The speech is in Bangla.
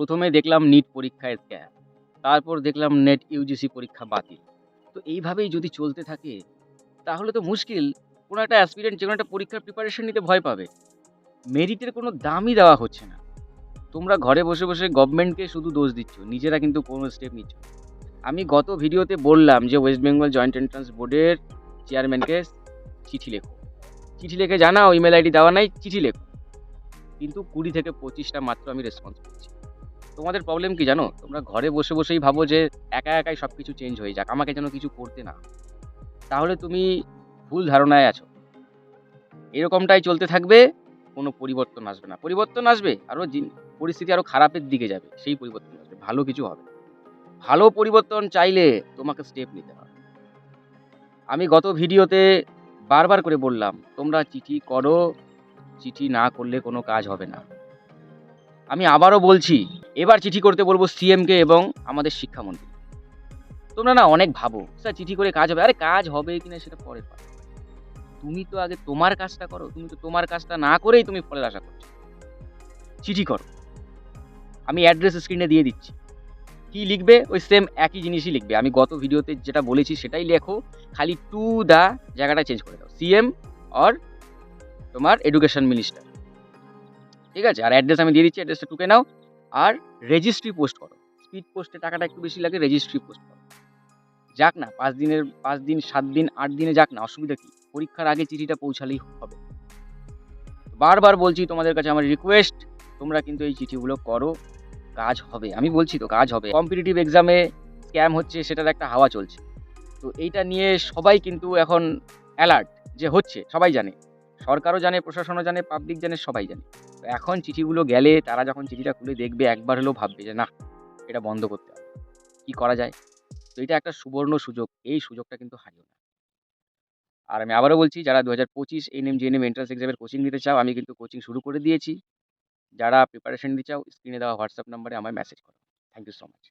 প্রথমে দেখলাম নিট পরীক্ষায় স্ক্যাম তারপর দেখলাম নেট ইউজিসি পরীক্ষা বাতিল। তো এইভাবেই যদি চলতে থাকে, তাহলে তো মুশকিল। কোনো একটা অ্যাসপিরেন্ট যে কোনো একটা পরীক্ষার প্রিপারেশন নিতে ভয় পাবে। মেরিটের কোনো দামই দেওয়া হচ্ছে না। তোমরা ঘরে বসে বসে গভর্নমেন্টকে শুধু দোষ দিচ্ছ, নিজেরা কিন্তু কোনো স্টেপ নিচ্ছ আমি গত ভিডিওতে বললাম যে ওয়েস্ট বেঙ্গল জয়েন্ট এন্ট্রান্স বোর্ডের চেয়ারম্যানকে চিঠি লেখো। চিঠি লিখে জানাও ইমেল আইডি দেওয়া নাই, চিঠি লেখো। কিন্তু কুড়ি থেকে পঁচিশটা মাত্র আমি রেসপন্স পেয়েছি তোমাদের প্রবলেম কি জানো? তোমরা ঘরে বসে বসেই ভাবো যে একা একাই সব কিছু চেঞ্জ হয়ে যাক, আমাকে যেন কিছু করতে না তাহলে তুমি ভুল ধারণায় আছো। এরকমটাই চলতে থাকবে, কোনো পরিবর্তন আসবে না। পরিবর্তন আসবে আরও পরিস্থিতি আরও খারাপের দিকে যাবে, সেই পরিবর্তন আসবে। ভালো কিছু হবে। ভালো পরিবর্তন চাইলে তোমাকে স্টেপ নিতে হবে। আমি গত ভিডিওতে বারবার করে বললাম, তোমরা চিঠি করো, চিঠি না করলে কোনো কাজ হবে না। আমি আবারও বলছি এবার চিঠি করতে বলব সিএমকে এবং আমাদের শিক্ষামন্ত্রী। তোমরা না অনেক ভাবো, স্যার চিঠি করে কাজ হবে। আরে কাজ হবে কিনা সেটা পরের কথা তুমি তো আগে তোমার কাজটা করো, তুমি তো তোমার কাজটা না করেই তুমি ফলের আশা করছ। চিঠি করো। আমি অ্যাড্রেস স্ক্রিনে দিয়ে দিচ্ছি। কি লিখবে? ওই সেম একই জিনিসই লিখবে। আমি গত ভিডিওতে যেটা বলেছি সেটাই লেখো। খালি টু দা জায়গাটা চেঞ্জ করে দাও। সিএম অর তোমার এডুকেশন মিনিস্টার ঠিক আছে? আর অ্যাড্রেস আমি দিয়ে দিচ্ছি অ্যাড্রেসটা টুকে নাও। আর রেজিস্ট্রি পোস্ট করো। স্পিড পোস্টে টাকাটা একটু বেশি লাগে রেজিস্ট্রি পোস্ট করো। যাক না, পাঁচ দিনের, পাঁচ দিন, সাত দিন, আট দিনে যাক না, অসুবিধা কী? পরীক্ষার আগে চিঠিটা পৌঁছালেই হবে। বারবার বলছি তোমাদের কাছে আমার রিকোয়েস্ট তোমরা কিন্তু এই চিঠিগুলো করো। কাজ হবে। আমি বলছি তো, কাজ হবে। কম্পিটিটিভ এক্সামে স্ক্যাম হচ্ছে, সেটার একটা হাওয়া চলছে। তো এইটা নিয়ে সবাই কিন্তু এখন অ্যালার্ট যে হচ্ছে, সবাই জানে। সরকারও জানে, প্রশাসনও জানে পাবলিক জানে, সবাই জানে। তো এখন চিঠিগুলো গেলে তারা যখন চিঠিটা খুলে দেখবে, একবার হলেও ভাববে যে, না, এটা বন্ধ করতে হবে। কী করা যায়? তো এটা একটা সুবর্ণ সুযোগ। এই সুযোগটা কিন্তু হারিও না। আর আমি আবারও বলছি, যারা দু হাজার পঁচিশ এন এনএম, জিএনএম এন্ট্রান্স এক্সামের কোচিং নিতে চাও, আমি কিন্তু কোচিং শুরু করে দিয়েছি। যারা প্রিপারেশন নিতে চাও স্ক্রিনে দেওয়া হোয়াটসঅ্যাপ নাম্বারে আমায় মেসেজ করো। Thank you so much